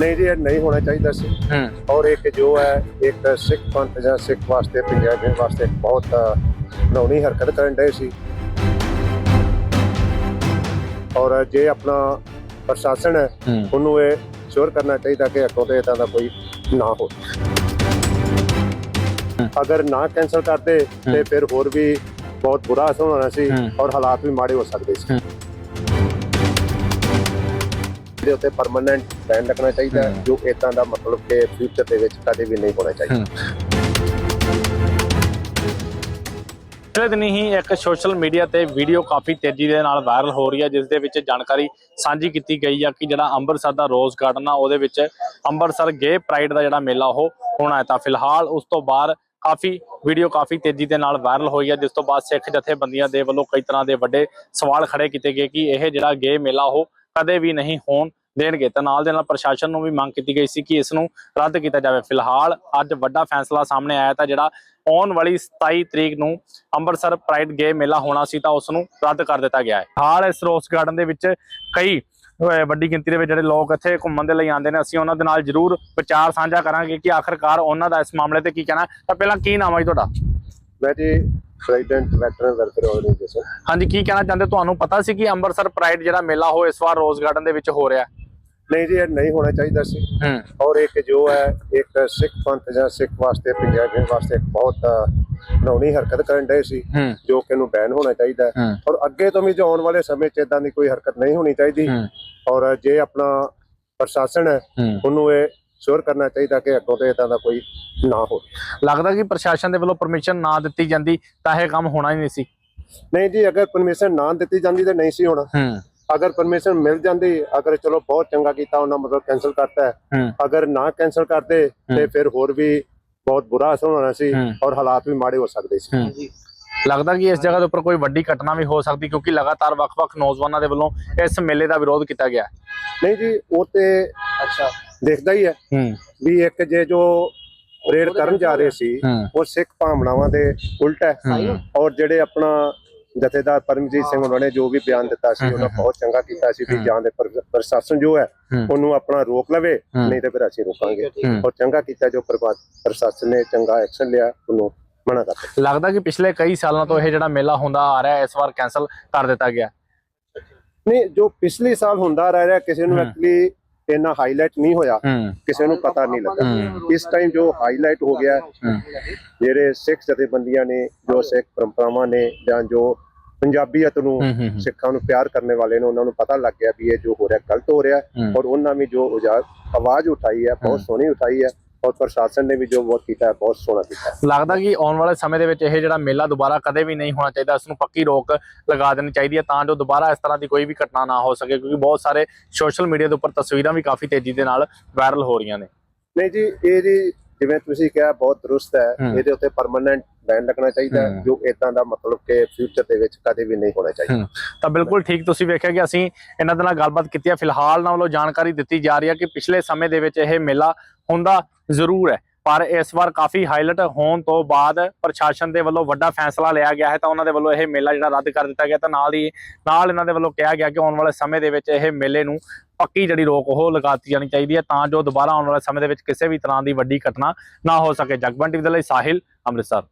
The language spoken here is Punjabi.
ਨਹੀਂ ਜੀ ਇਹ ਨਹੀਂ ਹੋਣਾ ਚਾਹੀਦਾ ਸੀ। ਹੂੰ। ਔਰ ਇੱਕ ਜੋ ਹੈ ਇੱਕ ਸਿੱਖ ਪੰਥ ਜਾਂ ਸਿੱਖ ਵਾਸਤੇ ਪੰਜਾਬੀਆਂ ਵਾਸਤੇ ਇੱਕ ਬਹੁਤ ਨੌਣੀ ਹਰਕਤ ਕਰਨ ਡਏ ਸੀ। ਔਰ ਜੇ ਆਪਣਾ ਪ੍ਰਸ਼ਾਸਨ ਹੈ ਹੂੰ। ਉਹਨੂੰ ਇਹ ਸ਼ੋਰ ਕਰਨਾ ਚਾਹੀਦਾ ਕਿ ਅੱਗੋਂ ਤੋਂ ਇਦਾਂ ਦਾ ਕੋਈ ਨਾ ਹੋ। ਅਗਰ ਨਾ ਕੈਨਸਲ ਕਰਦੇ ਤੇ ਫਿਰ ਹੋਰ ਵੀ ਬਹੁਤ ਬੁਰਾ ਅਸਰ ਹੋਣਾ ਸੀ ਹੂੰ। ਔਰ ਹਾਲਾਤ ਵੀ ਮਾੜੇ ਹੋ ਸਕਦੇ ਸੀ। ਇਹਦੇ ਉੱਤੇ ਪਰਮਨੈਂਟ ਬੈਨ ਲੱਗਣਾ ਚਾਹੀਦਾ ਹੈ। ਜੋ ਇਦਾਂ ਦਾ ਮਤਲਬ ਕਿ ਫਿਊਚਰ ਦੇ ਵਿੱਚ ਕਦੇ ਵੀ ਨਹੀਂ ਹੋਣਾ ਚਾਹੀਦਾ। ਪਿਛਲੇ ਦਿਨੀ ਹੀ ਇੱਕ ਸੋਸ਼ਲ ਮੀਡੀਆ ਤੇ ਵੀਡੀਓ ਕਾਫੀ ਤੇਜ਼ੀ ਦੇ ਨਾਲ ਵਾਇਰਲ ਹੋ ਰਹੀ ਹੈ ਜਿਸ ਦੇ ਵਿੱਚ ਜਾਣਕਾਰੀ ਸਾਂਝੀ ਕੀਤੀ ਗਈ ਹੈ ਕਿ ਜਿਹੜਾ ਅੰਮ੍ਰਿਤਸਰ ਦਾ ਰੋਜ਼ ਗਾਰਡਨ ਆ ਉਹਦੇ ਵਿੱਚ ਅੰਮ੍ਰਿਤਸਰ ਗੇ ਪ੍ਰਾਈਡ ਦਾ ਜਿਹੜਾ ਮੇਲਾ ਉਹ ਹੋਣਾ ਹੈ ਤਾਂ ਫਿਲਹਾਲ ਉਸ ਤੋਂ ਬਾਅਦ ਕਾਫੀ ਵੀਡੀਓ ਕਾਫੀ ਤੇਜ਼ੀ ਦੇ ਨਾਲ ਵਾਇਰਲ ਹੋਈ ਹੈ ਜਿਸ ਤੋਂ ਬਾਅਦ ਸਿੱਖ ਜਥੇਬੰਦੀਆਂ ਦੇ ਵੱਲੋਂ ਕਈ ਤਰ੍ਹਾਂ ਦੇ ਵੱਡੇ ਸਵਾਲ ਖੜੇ ਕੀਤੇ ਗਏ ਕਿ ਇਹ ਜਿਹੜਾ ਗੇ ਮੇਲਾ ਉਹ ਕਦੇ ਵੀ ਨਹੀਂ ਹੋਣ ਦੇਣਗੇ। ਤਾਂ ਨਾਲ ਦੇ ਨਾਲ ਪ੍ਰਸ਼ਾਸਨ ਨੂੰ ਵੀ ਮੰਗ ਕੀਤੀ ਗਈ ਸੀ ਕਿ ਇਸ ਨੂੰ ਰੱਦ ਕੀਤਾ ਜਾਵੇ। ਫਿਲਹਾਲ ਅੱਜ ਵੱਡਾ ਫੈਸਲਾ ਸਾਹਮਣੇ ਆਇਆ ਤਾਂ ਜਿਹੜਾ ਆਉਣ ਵਾਲੀ 27 ਤਰੀਕ ਨੂੰ ਅੰਮ੍ਰਿਤਸਰ ਪ੍ਰਾਈਡ ਗੇ ਮੇਲਾ ਹੋਣਾ ਸੀ ਤਾਂ ਉਸ ਨੂੰ ਰੱਦ ਕਰ ਦਿੱਤਾ ਗਿਆ ਹੈ। ਹਾਲ ਇਸ ਰੋਸ ਗਾਰਡਨ ਦੇ ਵਿੱਚ ਕਈ ਵੱਡੀ ਗਿਣਤੀ ਦੇ ਵਿੱਚ ਜਿਹੜੇ ਲੋਕ ਇੱਥੇ ਘੁੰਮਣ ਦੇ ਲਈ ਆਉਂਦੇ ਨੇ, ਅਸੀਂ ਉਹਨਾਂ ਦੇ ਨਾਲ ਜ਼ਰੂਰ ਵਿਚਾਰ ਸਾਂਝਾ ਕਰਾਂਗੇ ਕਿ ਆਖਰਕਾਰ ਉਹਨਾਂ ਦਾ ਇਸ ਮਾਮਲੇ ਤੇ ਕੀ ਕਹਿਣਾ ਤਾਂ ਪਹਿਲਾਂ ਕੀ ਨਾਮ ਹੈ ਜੀ ਤੁਹਾਡਾ? ਮੈਂ ਜੀ ਪ੍ਰੈਜ਼ੀਡੈਂਟ ਵੈਟਰਨ ਵੈਲਫੇਅਰ ਆਰਗੇਨਾਈਜੇਸ਼ਨ ਹਾਂਜੀ ਕੀ ਕਹਿਣਾ ਚਾਹੁੰਦੇ? ਤੁਹਾਨੂੰ ਪਤਾ ਸੀ ਕਿ ਅੰਮ੍ਰਿਤਸਰ ਪ੍ਰਾਈਡ ਜਿਹੜਾ ਮੇਲਾ ਉਹ ਇਸ ਵਾਰ ਰੋਜ਼ ਗਾਰਡਨ ਦੇ ਵਿੱਚ ਹੋ ਰਿਹਾ ਹੈ? ਨਹੀਂ ਜੀ ਇਹ ਨਹੀਂ ਹੋਣਾ ਚਾਹੀਦਾ ਸੀ। ਹੂੰ। ਔਰ ਇੱਕ ਜੋ ਹੈ ਇੱਕ ਸਿੱਖ ਪੰਥ ਜਾਂ ਸਿੱਖ ਵਾਸਤੇ ਪੰਜਾਬੀਆਂ ਵਾਸਤੇ ਇੱਕ ਬਹੁਤ ਨੌਣੀ ਹਰਕਤ ਕਰਨ ਡਏ ਸੀ ਹੂੰ। ਜੋ ਕਿ ਇਹਨੂੰ ਬੈਨ ਹੋਣਾ ਚਾਹੀਦਾ ਹੈ। ਹੂੰ। ਔਰ ਅੱਗੇ ਤੋਂ ਵੀ ਜੋ ਆਉਣ ਵਾਲੇ ਸਮੇਂ 'ਚ ਇਦਾਂ ਦੀ ਕੋਈ ਹਰਕਤ ਨਹੀਂ ਹੋਣੀ ਚਾਹੀਦੀ। ਹੂੰ। ਔਰ ਜੇ ਆਪਣਾ ਪ੍ਰਸ਼ਾਸਨ ਹੈ ਹੂੰ। ਉਹਨੂੰ ਇਹ ਸ਼ੋਰ ਕਰਨਾ ਚਾਹੀਦਾ ਕਿ ਅੱਗੋਂ ਤੋਂ ਇਦਾਂ ਦਾ ਕੋਈ ਨਾ ਹੋਵੇ। ਲੱਗਦਾ ਕਿ ਪ੍ਰਸ਼ਾਸਨ ਦੇ ਵੱਲੋਂ ਪਰਮਿਸ਼ਨ ਨਾ ਦਿੱਤੀ ਜਾਂਦੀ ਤਾਂ ਇਹ ਕੰਮ ਹੋਣਾ ਹੀ ਨਹੀਂ ਸੀ। ਨਹੀਂ ਜੀ ਅਗਰ ਪਰਮਿਸ਼ਨ ਨਾ ਦਿੱਤੀ ਜਾਂਦੀ ਤਾਂ ਨਹੀਂ ਸੀ ਹੋਣਾ। ਹੂੰ। ਅਗਰ ਪਰਮਿਸ਼ਨ ਮਿਲ ਜਾਂਦੀ ਅਗਰ ਚਲੋ ਬਹੁਤ ਚੰਗਾ ਕੀਤਾ ਉਹਨਾਂ ਮਤਲਬ ਕੈਨਸਲ ਕਰਤਾ ਹੈ। ਹੂੰ। ਅਗਰ ਨਾ ਕੈਨਸਲ ਕਰਦੇ ਤੇ ਫਿਰ ਹੋਰ ਵੀ ਬਹੁਤ ਬੁਰਾ ਅਸਰ ਹੋਣਾ ਸੀ। ਔਰ ਹਾਲਾਤ ਵੀ ਮਾੜੇ ਹੋ ਸਕਦੇ ਸੀ। ਲੱਗਦਾ ਕਿ ਇਸ ਜਗ੍ਹਾ ਦੇ ਉੱਪਰ ਕੋਈ ਵੱਡੀ ਘਟਨਾ ਵੀ ਹੋ ਸਕਦੀ ਕਿਉਂਕਿ ਲਗਾਤਾਰ ਵੱਖ-ਵੱਖ ਨੌਜਵਾਨਾਂ ਦੇ ਵੱਲੋਂ ਇਸ ਮੇਲੇ ਦਾ ਵਿਰੋਧ ਕੀਤਾ ਗਿਆ। ਨਹੀਂ ਜੀ ਉਹ ਤੇ ਅੱਛਾ। ਦੇਖਦਾ ਹੀ ਹੈ ਵੀ ਇੱਕ ਜੇ ਜੋ ਰੇਡ ਕਰਨ ਜਾ ਰਹੇ ਸੀ ਉਹ ਸਿੱਖ ਭਾਵਨਾਵਾਂ ਦੇ ਉਲਟ ਹੈ। ਔਰ ਜਿਹੜੇ ਆਪਣਾ ਜਥੇਦਾਰ ਪਰਮਜੀਤ ਸਿੰਘ ਉਹਨਾਂ ਨੇ ਜੋ ਵੀ ਬਿਆਨ ਦਿੱਤਾ ਸੀ ਉਹਨਾਂ ਬਹੁਤ ਚੰਗਾ ਕੀਤਾ ਸੀ ਵੀ। ਜਾਂ ਦੇ ਪਰ- ਪ੍ਰਸ਼ਾਸਨ ਜੋ ਹੈ। ਉਹਨੂੰ ਆਪਣਾ ਰੋਕ ਲਵੇ। ਨਹੀਂ ਤੇ ਫਿਰ ਅਸੀਂ ਰੋਕਾਂਗੇ। ਔਰ ਚੰਗਾ ਕੀਤਾ ਜੋ ਪ੍ਰਸ਼ਾਸਨ ਨੇ ਚੰਗਾ ਐਕਸ਼ਨ ਲਿਆ ਉਹਨੂੰ ਮਨਾ ਕਰ ਲੱਗਦਾ ਕਿ ਪਿਛਲੇ ਕਈ ਸਾਲਾਂ ਤੋਂ ਇਹ ਜਿਹੜਾ ਮੇਲਾ ਹੁੰਦਾ ਆ ਰਿਹਾ ਇਸ ਵਾਰ ਕੈਨਸਲ ਕਰ ਦਿੱਤਾ ਗਿਆ ਨਹੀਂ ਜੋ ਪਿਛਲੇ ਸਾਲ ਹੁੰਦਾ ਰਹਿ ਰਿਹਾ ਕਿਸੇ ਨੂੰ। ਐਕਚੁਅਲੀ ਇੰਨਾ ਹਾਈਲਾਈਟ ਨਹੀਂ ਹੋਇਆ ਕਿਸੇ ਨੂੰ ਪਤਾ ਨਹੀਂ ਲੱਗਾ। ਇਸ ਟਾਈਮ ਜੋ ਹਾਈਲਾਈਟ ਹੋ ਗਿਆ ਜਿਹੜੇ ਸਿੱਖ ਜਥੇਬੰਦੀਆਂ ਨੇ ਜੋ ਸਿੱਖ ਪਰੰਪਰਾਵਾਂ ਨੇ ਜਾਂ ਜੋ ਪੰਜਾਬੀਅਤ ਨੂੰ। ਸਿੱਖਾਂ ਨੂੰ ਪਿਆਰ ਕਰਨ ਵਾਲੇ ਨੇ ਉਹਨਾਂ ਨੂੰ ਪਤਾ ਲੱਗ ਗਿਆ ਵੀ ਇਹ ਜੋ ਹੋ ਰਿਹਾ ਗਲਤ ਹੋ ਰਿਹਾ। ਔਰ ਉਹਨਾਂ ਵੀ ਜੋ ਆਵਾਜ਼ ਉਠਾਈ ਹੈ ਬਹੁਤ। ਸੋਹਣੀ ਉਠਾਈ ਹੈ ਔਰ ਪ੍ਰਸ਼ਾਸਨ ਨੇ ਵੀ ਜੋ ਬਹੁਤ ਕੀਤਾ ਹੈ ਬਹੁਤ ਸੋਹਣਾ ਕੀਤਾ। ਲੱਗਦਾ ਕਿ ਆਉਣ ਵਾਲੇ ਸਮੇਂ ਦੇ ਵਿੱਚ ਇਹ ਜਿਹੜਾ ਮੇਲਾ ਦੁਬਾਰਾ ਕਦੇ ਵੀ ਨਹੀਂ ਹੋਣਾ ਚਾਹੀਦਾ ਇਸ ਨੂੰ ਪੱਕੀ ਰੋਕ ਲਗਾ ਦੇਣੀ ਚਾਹੀਦੀ ਹੈ ਤਾਂ ਜੋ ਦੁਬਾਰਾ ਇਸ ਤਰ੍ਹਾਂ ਦੀ ਕੋਈ ਵੀ ਘਟਨਾ ਨਾ ਹੋ ਸਕੇ ਕਿਉਂਕਿ ਬਹੁਤ ਸਾਰੇ ਸੋਸ਼ਲ ਮੀਡੀਆ ਦੇ ਉੱਪਰ ਤਸਵੀਰਾਂ ਵੀ ਕਾਫੀ ਤੇਜ਼ੀ ਦੇ ਨਾਲ ਵਾਇਰਲ ਹੋ ਰਹੀਆਂ ਨੇ ਨਹੀਂ ਜੀ ਇਹ ਜੀ ਜਿਵੇਂ ਤੁਸੀਂ ਕਿਹਾ ਬਹੁਤ ਦਰੁਸਤ ਹੂੰ। ਇਹਦੇ ਉੱਤੇ ਪਰਮਨੈਂਟ ਬੈਨ ਲੱਗਣਾ ਚਾਹੀਦਾ ਹੈ। ਜੋ ਇਦਾਂ ਦਾ ਮਤਲਬ ਕਿ ਫਿਊਚਰ ਦੇ ਵਿੱਚ ਕਦੇ ਵੀ ਨਹੀਂ ਹੋਣਾ ਚਾਹੀਦਾ। ਤਾਂ ਬਿਲਕੁਲ ਠੀਕ ਤੁਸੀਂ ਵੇਖਿਆ ਕਿ ਅਸੀਂ ਇਹਨਾਂ ਦੇ ਨਾਲ ਗੱਲਬਾਤ ਕੀਤੀ ਹੈ। ਫਿਲਹਾਲ ਨਾਲ ਵੱਲੋਂ ਜਾਣਕਾਰੀ ਦਿੱਤੀ ਜਾ ਰਹੀ ਹੈ ਕਿ ਪਿਛਲੇ ਸਮੇਂ ਦੇ ਵਿੱਚ ਇਹ ਮੇਲਾ ਹੁੰਦਾ ਜ਼ਰੂਰ ਹੈ। ਪਰ ਇਸ ਵਾਰ ਕਾਫੀ ਹਾਈਲਾਈਟ ਹੋਣ ਤੋਂ ਬਾਅਦ ਪ੍ਰਸ਼ਾਸਨ ਦੇ ਵੱਲੋਂ ਵੱਡਾ ਫੈਸਲਾ ਲਿਆ ਗਿਆ ਹੈ। ਤਾਂ ਉਹਨਾਂ ਦੇ ਵੱਲੋਂ ਇਹ ਮੇਲਾ ਜਿਹੜਾ ਰੱਦ ਕਰ ਦਿੱਤਾ ਗਿਆ। ਤਾਂ ਨਾਲ ਹੀ ਨਾਲ ਇਹਨਾਂ ਦੇ ਵੱਲੋਂ ਕਿਹਾ ਗਿਆ ਕਿ ਆਉਣ ਵਾਲੇ ਸਮੇਂ ਦੇ ਵਿੱਚ ਇਹ ਮੇਲੇ ਨੂੰ ਪੱਕੀ ਜਿਹੜੀ ਰੋਕ ਉਹ ਲਗਾਤੀ ਜਾਣੀ ਚਾਹੀਦੀ ਹੈ। ਤਾਂ ਜੋ ਦੁਬਾਰਾ ਆਉਣ ਵਾਲੇ ਸਮੇਂ ਦੇ ਵਿੱਚ ਕਿਸੇ ਵੀ ਤਰ੍ਹਾਂ ਦੀ ਵੱਡੀ ਘਟਨਾ ਨਾ ਹੋ ਸਕੇ। ਜਗਬੰਟੀ ਦੇ ਲਈ ਸਾਹਿਲ ਅੰਮ੍ਰਿਤਸਰ।